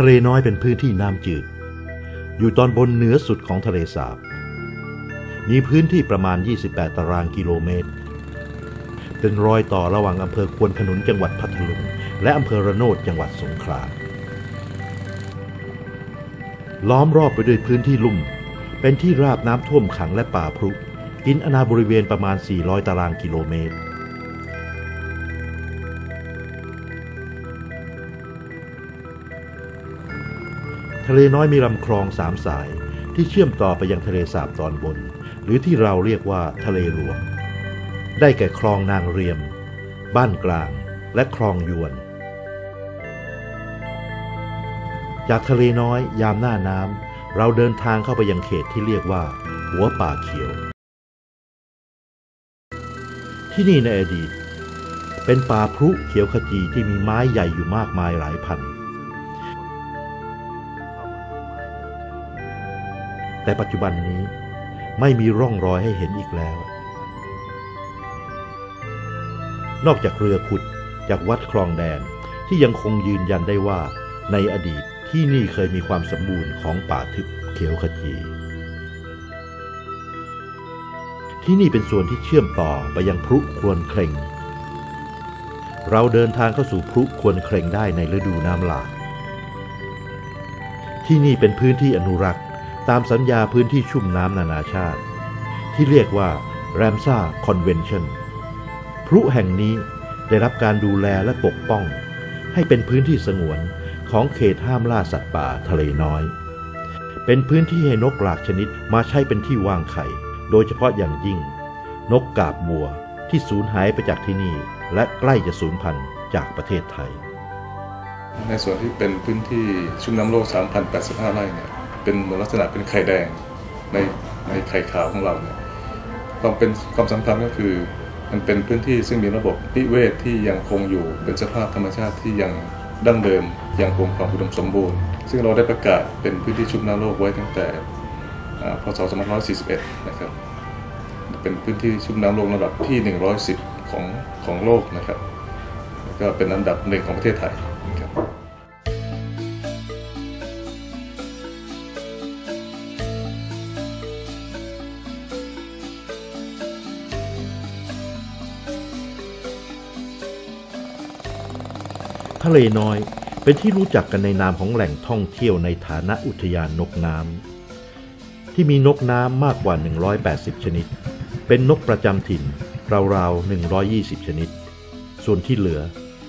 ทะเลน้อยเป็นพื้นที่น้ำจืด อยู่ตอนบนเหนือสุดของทะเลสาบ มีพื้นที่ประมาณ 28 ตารางกิโลเมตร เป็นรอยต่อระหว่างอำเภอควนขนุนจังหวัดพัทลุง และอำเภอระโนดจังหวัดสงขลา ล้อมรอบไปด้วยพื้นที่ลุ่ม เป็นที่ราบน้ำท่วมขังและป่าพรุกินอนาบริเวณประมาณ 400 ตารางกิโลเมตร ทะเลน้อยมีลำคลองสามสาย ที่เชื่อมต่อไปยังทะเลสาบตอนบน หรือที่เราเรียกว่าทะเลหลวงได้แก่คลองนางเรียม บ้านกลางและคลองยวน จากทะเลน้อยยามหน้าน้ำเราเดินทางเข้าไปยังเขตที่เรียกว่า หัวป่าเขียว ที่นี่ในอดีต เป็นป่าพรุเขียวขจีที่มีไม้ใหญ่อยู่มากมายหลายพัน แต่ปัจจุบันนี้ไม่มีร่องรอยให้เห็นอีกแล้ว นอกจากเรือขุดจากวัดคลองแดงที่ยังคงยืนยันได้ว่า ในอดีตที่นี่เคยมีความสมบูรณ์ของป่าทึบเขียวขจี ที่นี่เป็นส่วนที่เชื่อมต่อไปยังพรุควนเคร่งเราเดินทางเข้าสู่พรุควนเคร่งได้ในฤดูน้ำหลากที่นี่เป็นพื้นที่อนุรักษ์ ตามสัญญาพื้นที่ชุ่มน้ำนานาชาติ ที่เรียกว่าแรมซ่าคอนเวนชั่นพรุแห่งนี้ได้รับการดูแลและปกป้อง ให้เป็นพื้นที่สงวนของเขตห้ามล่าสัตว์ป่าทะเลน้อย เป็นพื้นที่ให้นกหลากชนิดมาใช้เป็นที่วางไข่ โดยเฉพาะอย่างยิ่ง นกกาบบัวที่สูญหายไปจากที่นี่ และใกล้จะสูญพันธุ์จากประเทศไทย ในส่วนที่เป็นพื้นที่ชุ่มน้ำโลก 3,085 ไร่เนี่ย เป็นเหมือนลักษณะเป็นไข่แดงในในไข่ขาวของเราเนี่ยความเป็นความสำคัญก็คือมันเป็นพื้นที่ซึ่งมีระบบนิเวศที่ยังคงอยู่เป็นสภาพธรรมชาติที่ยังดั้งเดิมยังคงความอุดมสมบูรณ์ ซึ่งเราได้ประกาศเป็นพื้นที่ชุ่มน้ำโลกไว้ตั้งแต่พศ 2541 นะครับ เป็นพื้นที่ชุ่มน้ำโลกระดับที่ 110 ของของโลกนะครับ ก็เป็นอันดับหนึ่งของประเทศไทย ทะเลน้อย เป็นที่รู้จักกันในนามของแหล่งท่องเที่ยวในฐานะอุทยานนกน้ำที่มีนกน้ำมากกว่า 180 ชนิด เป็นนกประจำถิ่น ราวๆ 120 ชนิด ส่วนที่เหลือ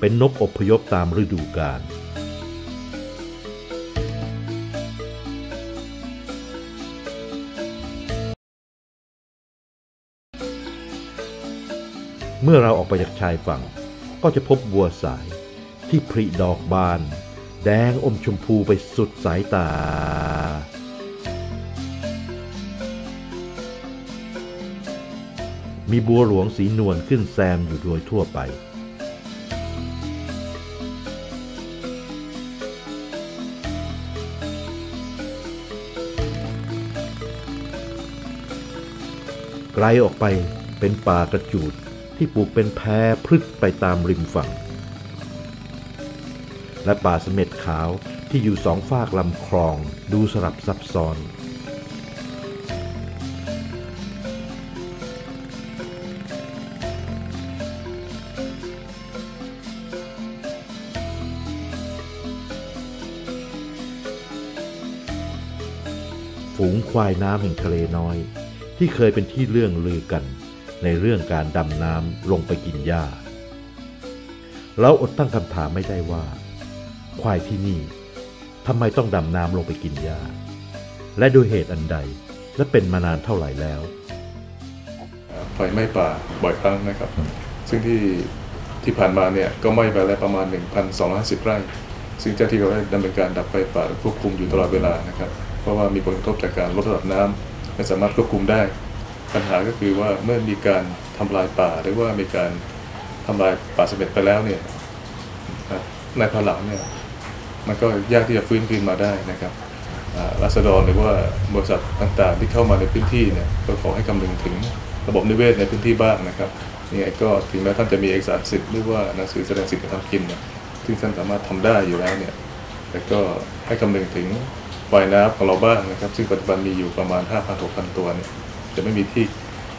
เป็นนกอพยพตามฤดูกาลเมื่อเราออกไปจากชายฝั่ง ก็จะพบบัวสาย ที่ผลิดอกบาน แดงอมชมพูไปสุดสายตา มีบัวหลวงสีนวลขึ้นแซมอยู่โดยทั่วไปไกลออกไปเป็นป่ากระจูดที่ปลูกเป็นแพรพรึกไปตามริมฝั่ง และป่าเสม็ดขาวที่อยู่สองฝากลำคลองดูสลับซับซ้อนฝูงควายน้ำแห่งทะเลน้อย ที่เคยเป็นที่เรื่องลือกัน ในเรื่องการดำน้ำลงไปกินหญ้า เราอดตั้งคำถามไม่ได้ว่า ควายที่นี่ทำไมต้องดำน้ำลงไปกินหญ้า และโดยเหตุอันใดและเป็นมานานเท่าไหร่แล้วไฟไหม้ป่าบ่อยครั้งนะครับ ซึ่งที่ที่ผ่านมาเนี่ยก็ไหม้ไปแล้วประมาณ 1,250 ไร่ ซึ่งเจ้าที่ก็ได้ดำเนินการดับไฟป่าควบคุมอยู่ตลอดเวลานะครับ เพราะว่ามีผลกระทบจากการลดระดับน้ำไม่สามารถควบคุมได้ ปัญหาก็คือว่าเมื่อมีการทำลายป่าหรือว่ามีการทำลายป่าเสม็ดไปแล้วเนี่ยในภายหลังเนี่ย มันก็ยากที่จะฟื้นคืนมาได้นะครับรัษฎรหรือว่าบริษัทต่างๆ ที่เข้ามาในพื้นที่เนี่ยก็ขอให้คำนึงถึงระบบนิเวศในพื้นที่บ้างนะครับนี่ก็ถึงแม้ท่านจะมีเอกสารสิทธิ์หรือว่าหนังสือแสดงสิทธิ์การทำกินเนี่ยซึ่งท่านสามารถทำได้อยู่แล้วเนี่ยแต่ก็ให้คำนึงถึงปลายน้ำของเราบ้างนะครับ ซึ่งปัจจุบันมีอยู่ประมาณ 5,000-6,000 ตัวเนี่ยจะไม่มีที่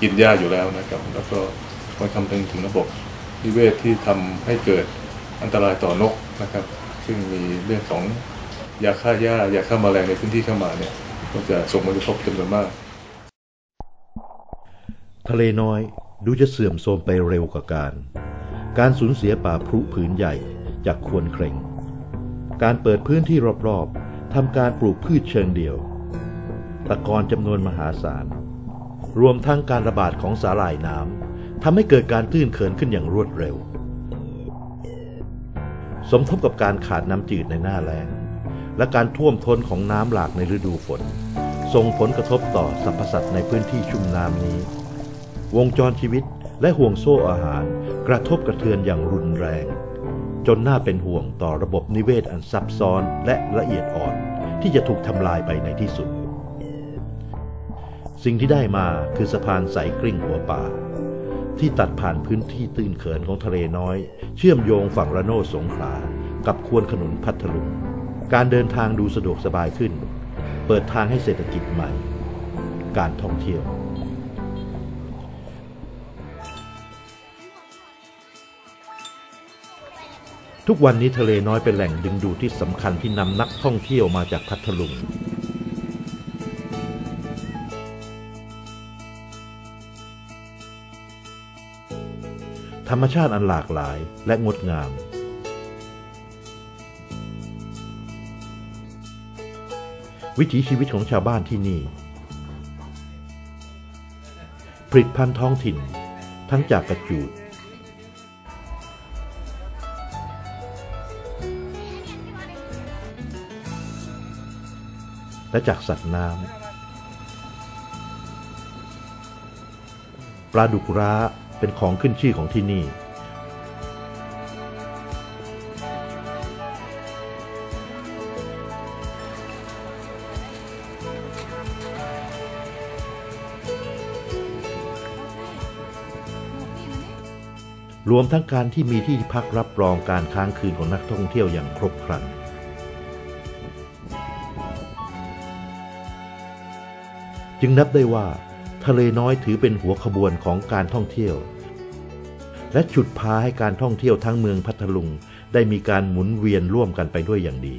กินหญ้าอยู่แล้วนะครับ แล้วก็คอยคำนึงถึงระบบนิเวศที่ทำให้เกิดอันตรายต่อนกนะครับ ซึ่งมีเรื่องของยาฆ่าหญ้ายาฆ่าแมลงในพื้นที่เข้ามาเนี่ยก็จะส่งผลกระทบจำนวนมาก ทะเลน้อยดูจะเสื่อมโทรมไปเร็วกว่าการ การสูญเสียป่าพรุผืนใหญ่จากควรเคร่ง การเปิดพื้นที่รอบๆทำการปลูกพืชเชิงเดียว ตะกอนจำนวนมหาศาล รวมทั้งการระบาดของสาหร่ายน้ำทำให้เกิดการตื้นเขินขึ้นอย่างรวดเร็ว สมทบกับการขาดน้ำจืดในหน้าแล้ง และการท่วมท้นของน้ำหลากในฤดูฝน ส่งผลกระทบต่อสรรพสัตว์ในพื้นที่ชุ่มน้ำนี้ วงจรชีวิตและห่วงโซ่อาหาร กระทบกระเทือนอย่างรุนแรง จนน่าเป็นห่วงต่อระบบนิเวศอันซับซ้อนและละเอียดอ่อน ที่จะถูกทำลายไปในที่สุด สิ่งที่ได้มาคือสะพานสายกลิ้งหัวป่า ที่ตัดผ่านพื้นที่ตื้นเขินของทะเลน้อย เชื่อมโยงฝั่งระโนดสงขลา กับควนขนุนพัทลุงการเดินทางดูสะดวกสบายขึ้น เปิดทางให้เศรษฐกิจใหม่ การท่องเที่ยวทุกวันนี้ทะเลน้อยเป็นแหล่งดึงดูดที่สำคัญที่นำนักท่องเที่ยวมาจากพัทลุง ธรรมชาติอันหลากหลายและงดงาม วิถีชีวิตของชาวบ้านที่นี่ ผลิตภัณฑ์ท้องถิ่น ทั้งจากกระจูด และจากสัตว์น้ำปลาดุกร้า เป็นของขึ้นชื่อของที่นี่ รวมทั้งการที่มีที่พักรับรองการค้างคืนของนักท่องเที่ยวอย่างครบครันจึงนับได้ว่า ทะเลน้อยถือเป็นหัวขบวนของการท่องเที่ยว และฉุดพาให้การท่องเที่ยวทั้งเมืองพัทลุงได้มีการหมุนเวียนร่วมกันไปด้วยอย่างดี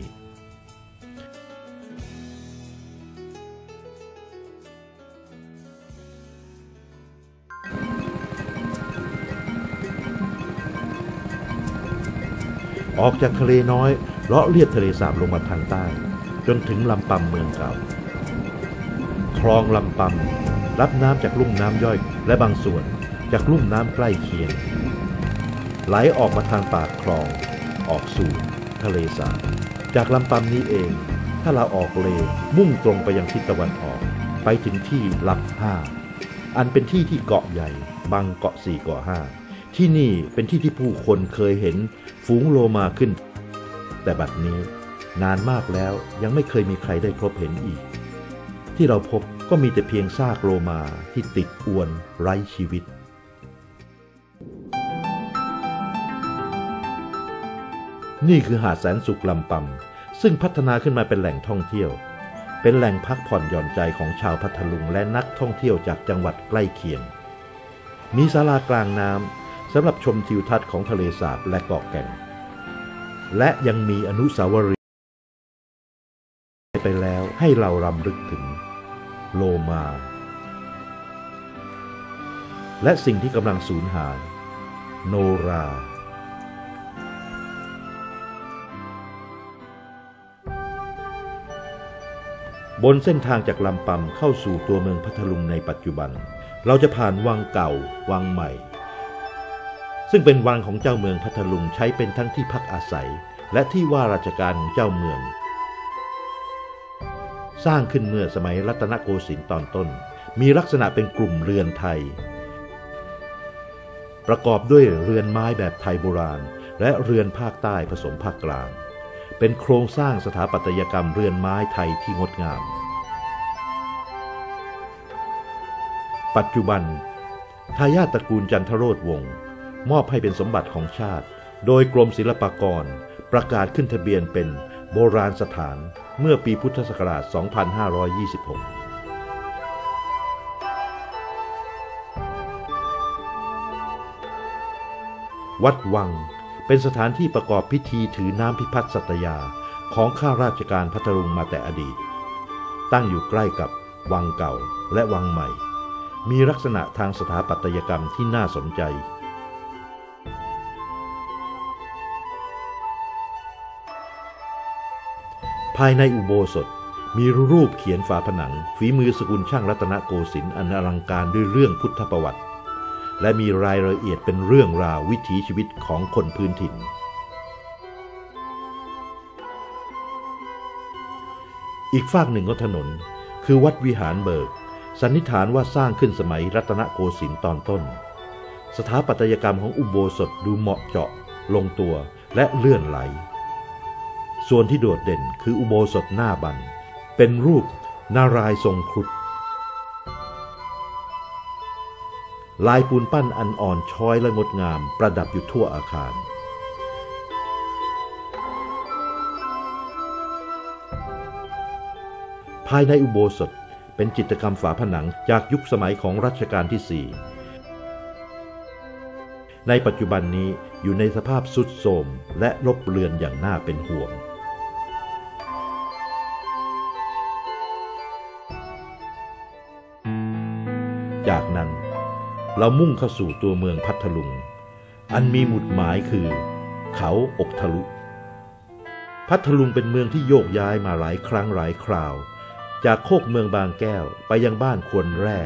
ออกจากทะเลน้อยเลาะเลียบทะเลสาบลงมาทางใต้ จนถึงลำปำเมืองเก่า คลองลำปำ รับน้ำจากลุ่มน้ำย่อย และบางส่วนจากลุ่มน้ำใกล้เคียง ไหลออกมาทางปากคลอง ออกสู่ทะเลสาบจากลำปำนี้เอง ถ้าเราออกเลมุ่งตรงไปยังทิศตะวันออก ไปถึงที่ลำห้าอันเป็นที่ที่เกาะใหญ่ บางเกาะสี่เกาะห้าที่นี่เป็นที่ที่ผู้คนเคยเห็นฝูงโลมาขึ้น แต่บัดนี้นานมากแล้วยังไม่เคยมีใครได้พบเห็นอีก ที่เราพบ ก็มีแต่เพียงซากโลมาที่ติดอวนไร้ชีวิต นี่คือหาดแสนสุขลำปำซึ่งพัฒนาขึ้นมาเป็นแหล่งท่องเที่ยว เป็นแหล่งพักผ่อนหย่อนใจของชาวพัทลุงและนักท่องเที่ยวจากจังหวัดใกล้เคียง มีศาลากลางน้ำสำหรับชมทิวทัศน์ของทะเลสาบและเกาะแก่ง และยังมีอนุสาวรีย์ไปแล้วให้เรารำลึกถึง โลมา และสิ่งที่กำลังสูญหาย โนราบนเส้นทางจากลำปำเข้าสู่ตัวเมืองพัทลุงในปัจจุบัน เราจะผ่านวังเก่า วังใหม่ ซึ่งเป็นวังของเจ้าเมืองพัทลุงใช้เป็นทั้งที่พักอาศัย และที่ว่าราชการของเจ้าเมือง สร้างขึ้นเมื่อสมัยรัตนโกสินทร์ตอนต้น มีลักษณะเป็นกลุ่มเรือนไทย ประกอบด้วยเรือนไม้แบบไทยโบราณ และเรือนภาคใต้ผสมภาคกลาง เป็นโครงสร้างสถาปัตยกรรมเรือนไม้ไทยที่งดงาม ปัจจุบันทายาทตระกูลจันทโรธวงศ์มอบให้เป็นสมบัติของชาติ โดยกรมศิลปากร ประกาศขึ้นทะเบียนเป็นโบราณสถาน เมื่อปีพุทธศักราช 2526วัดวังเป็นสถานที่ประกอบพิธีถือน้ำพิพัฒน์สัตยาของข้าราชการพัทลุงมาแต่อดีต ตั้งอยู่ใกล้กับวังเก่าและวังใหม่ มีลักษณะทางสถาปัตยกรรมที่น่าสนใจายในอุโบสถมีรูปเขียนฝาผนัง ฝีมือสกุลช่างรัตนโกสินทร์อันอลังการด้วยเรื่องพุทธประวัติ และมีรายละเอียดเป็นเรื่องราววิถีชีวิตของคนพื้นถิ่น อีกฝากหนึ่งของถนน คือวัดวิหารเบิก สันนิษฐานว่าสร้างขึ้นสมัยรัตนโกสินทร์ตอนต้น สถาปัตยกรรมของอุโบสถดูเหมาะเจาะ ลงตัวและเลื่อนไหล ส่วนที่โดดเด่นคืออุโบสถหน้าบัน เป็นรูปนารายทรงครุฑลายปูนปั้นอันอ่อนช้อยและงดงามประดับอยู่ทั่วอาคาร ภายในอุโบสถเป็นจิตรกรรมฝาผนังจากยุคสมัยของรัชกาลที่4ในปัจจุบันนี้อยู่ในสภาพสุดโทรมและลบเลือนอย่างน่าเป็นห่วง เรามุ่งเข้าสู่ตัวเมืองพัทลุง อันมีหมุดหมายคือ เขาอกทะลุ พัทลุงเป็นเมืองที่โยกย้ายมาหลายครั้งหลายคราว จากโคกเมืองบางแก้วไปยังบ้านควนแร่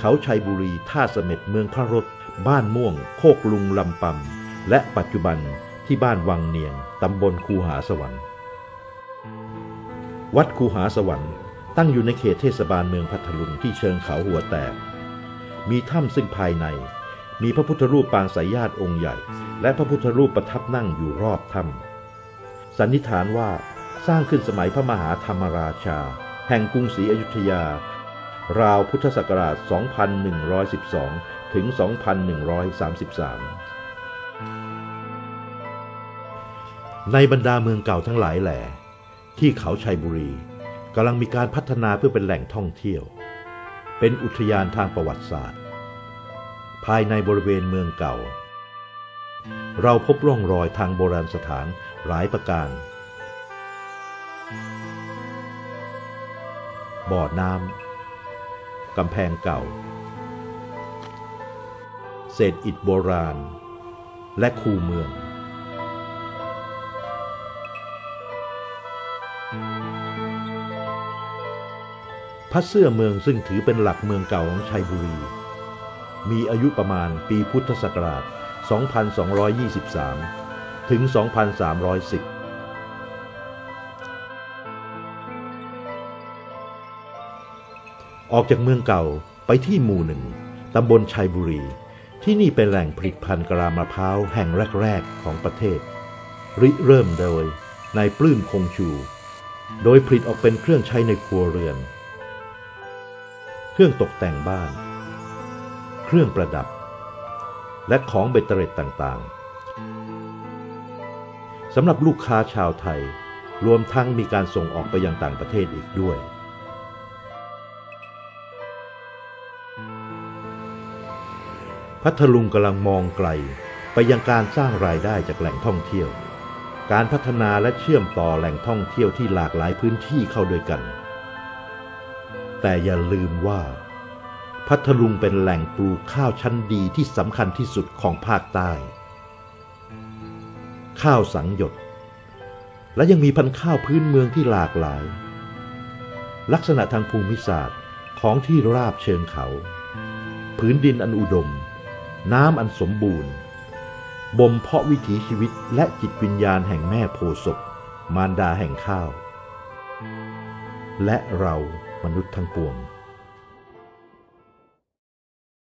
เขาชัยบุรีท่าเสม็ดเมืองพระรถบ้านม่วง โคกลุงลำปำและปัจจุบันที่บ้านวังเนียงตำบลคูหาสวรรค์ วัดคูหาสวรรค์ตั้งอยู่ในเขตเทศบาลเมืองพัทลุงที่เชิงเขาหัวแตก มีถ้ำซึ่งภายใน มีพระพุทธรูปปางสายญาติองค์ใหญ่ และพระพุทธรูปประทับนั่งอยู่รอบถ้ำสันนิษฐานว่าสร้างขึ้นสมัยพระมหาธรรมราชา แห่งกรุงศรีอยุธยา ราวพุทธศักราช 2112 ถึง 2133 ในบรรดาเมืองเก่าทั้งหลายแหล่ที่เขาชัยบุรีกำลังมีการพัฒนาเพื่อเป็นแหล่งท่องเที่ยว เป็นอุทยานทางประวัติศาสตร์ ภายในบริเวณเมืองเก่า เราพบร่องรอยทางโบราณสถานหลายประการ บ่อน้ำกำแพงเก่า เศษอิฐโบราณ และคูเมือง พระเสื้อเมืองซึ่งถือเป็นหลักเมืองเก่าของชัยบุรี มีอายุประมาณปีพุทธศักราช 2223 ถึง 2310ออกจากเมืองเก่าไปที่หมู่หนึ่งตำบลชัยบุรี ที่นี่เป็นแหล่งผลิตพันธุ์กะลามะพร้าวแห่งแรก ๆ ของประเทศ ริเริ่มโดยนายปลื้มคงชู โดยผลิตออกเป็นเครื่องใช้ในครัวเรือน เครื่องตกแต่งบ้าน เครื่องประดับ และของเบตเตอร์เรตต่างๆสำหรับลูกค้าชาวไทย รวมทั้งมีการส่งออกไปยังต่างประเทศอีกด้วย พัทลุงกำลังมองไกลไปยังการสร้างรายได้จากแหล่งท่องเที่ยว การพัฒนาและเชื่อมต่อแหล่งท่องเที่ยวที่หลากหลายพื้นที่เข้าด้วยกัน แต่อย่าลืมว่า พัทลุงเป็นแหล่งปลูกข้าวชั้นดีที่สำคัญที่สุดของภาคใต้ ข้าวสังหยด และยังมีพันธุ์ข้าวพื้นเมืองที่หลากหลาย ลักษณะทางภูมิศาสตร์ของที่ราบเชิงเขา พื้นดินอันอุดม น้ำอันสมบูรณ์บ่มเพาะวิถีชีวิตและจิตวิญญาณแห่งแม่โพศพมารดาแห่งข้าว และเรา มนุษย์ทั้งปวง